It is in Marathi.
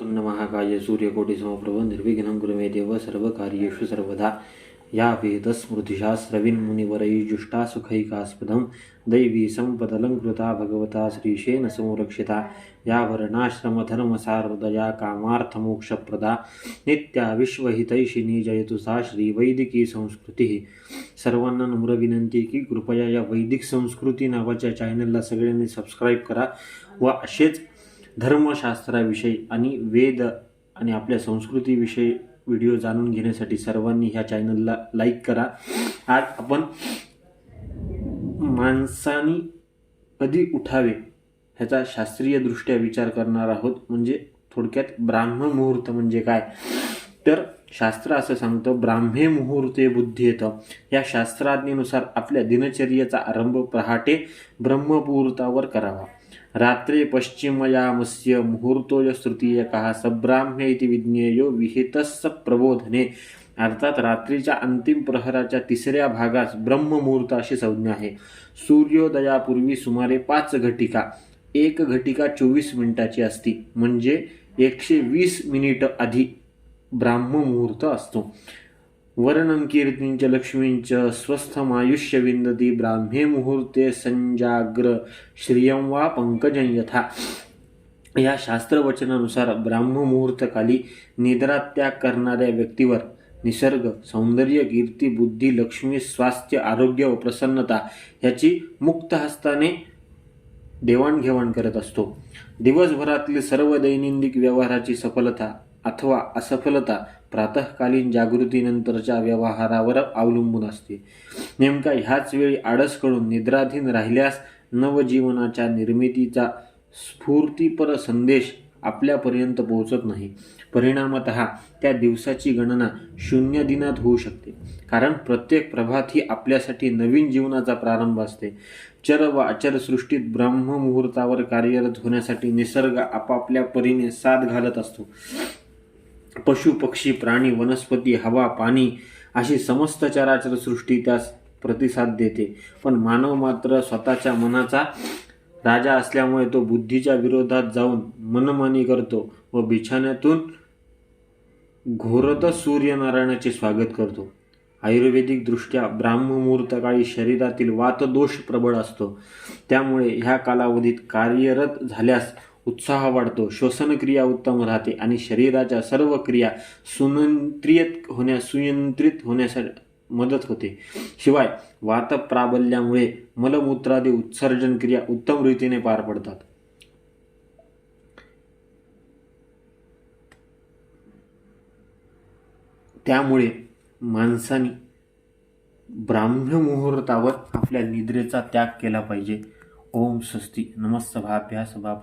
वक्रतुंड महाकाय सूर्यकोटी समप्रभ निर्विघ्नं कुरु मे देव सर्वकार्येषु सर्वदा। या वेदस्मृतिशास्त्रविन्मुनिवरैजुष्टा सुखैकास्पदं दैवी सम्पदलङ्कृता भगवता श्रीशेन संरक्षिता। या वर्णाश्रमधर्मसारदया कामार्थमोक्षप्रदा। नित्या विश्वहितैषिणी जयतु सा श्रीवैदिकी संस्कृती। सर्वांना नम्र विनंती की कृपया या वैदिक संस्कृती नावाच्या चॅनलला सगळ्यांनी सबस्क्राईब करा व असेच धर्मशास्त्राविषयी आणि वेद आणि आपल्या संस्कृतीविषयी व्हिडिओ जाणून घेण्यासाठी सर्वांनी ह्या चॅनलला लाईक करा. आज आपण माणसाने कधी उठावे ह्याचा शास्त्रीय दृष्ट्या विचार करणार आहोत. म्हणजे थोडक्यात ब्राह्म मुहूर्त म्हणजे काय? तर शास्त्र असं सांगतं ब्राह्मे मुहूर्ते बुद्धी येतं या शास्त्राज्ञेनुसार आपल्या दिनचर्येचा आरंभ पहाटे ब्रह्ममुहूर्तावर करावा. रात्रे पश्चिमयामस्य मुहूर्तोय तृतीयकः सब्राह्म्य इति विज्ञेयो विहितस्य प्रबोधने. अर्थात रात्रीच्या अंतिम प्रहराच्या तिसऱ्या भागास ब्रह्ममुहूर्त अशी संज्ञा आहे. सूर्योदयापूर्वी सुमारे पाच घटिका एक घटिका चोवीस मिनिटाची असती. म्हणजे एकशे वीस मिनिट आधी ब्राह्ममुहूर्त असतो. वर्णं कीर्तींच लक्ष्मींच स्वस्थमायुष्य विंदती ब्राह्मे मुहूर्ते संजाग्र श्रियं वा पंकजं यथा। या शास्त्रवचनानुसार ब्राह्ममुहूर्तकाली निद्रात्याग करणाऱ्या व्यक्तीवर निसर्ग सौंदर्य कीर्ती बुद्धी लक्ष्मी स्वास्थ्य आरोग्य व प्रसन्नता ह्याची मुक्त हस्ताने देवाणघेवाण करत असतो. दिवसभरातील सर्व दैनंदिन व्यवहाराची सफलता अथवा असफलता प्रातःकालीन जागृतीनंतरच्या व्यवहारावर अवलंबून असते. नेमका ह्याच वेळी आळस करून निद्राधीन राहिल्यास नवजीवनाच्या निर्मितीचा स्फूर्तीपर संदेश आपल्यापर्यंत पोहोचत नाही. परिणामत त्या दिवसाची गणना शून्य दिनात होऊ शकते. कारण प्रत्येक प्रभात ही आपल्यासाठी नवीन जीवनाचा प्रारंभ असते. चर व अचर सृष्टीत ब्रह्ममुहूर्तावर कार्यरत होण्यासाठी निसर्ग आपापल्या परीने साथ घालत असतो. पशु पक्षी प्राणी वनस्पती हवा पाणी अशी समस्त चराचर सृष्टी त्यास प्रतिसाद देते. पण मानव मात्र स्वतःच्या मनाचा राजा असल्यामुळे तो बुद्धीच्या विरोधात जाऊन मनमानी करतो व बिछाण्यातून घोरत सूर्यनारायणाचे स्वागत करतो. आयुर्वेदिक दृष्ट्या ब्राह्ममुहूर्तकाळी शरीरातील वातदोष प्रबळ असतो. त्यामुळे ह्या कालावधीत कार्यरत झाल्यास उत्साह वाढतो श्वसनक्रिया उत्तम राहते आणि शरीराच्या सर्व क्रिया सुनियंत्रित होण्यास सुनियंत्रित होण्यासाठी मदत होते. शिवाय वातप्राबल्यामुळे मलमूत्रादी उत्सर्जन क्रिया उत्तम रीतीने पार पडतात. त्यामुळे माणसाने ब्राह्ममुहूर्तावर आपल्या निद्रेचा त्याग केला पाहिजे. ओम स्वस्ती नमस्सभाभ्या सभापती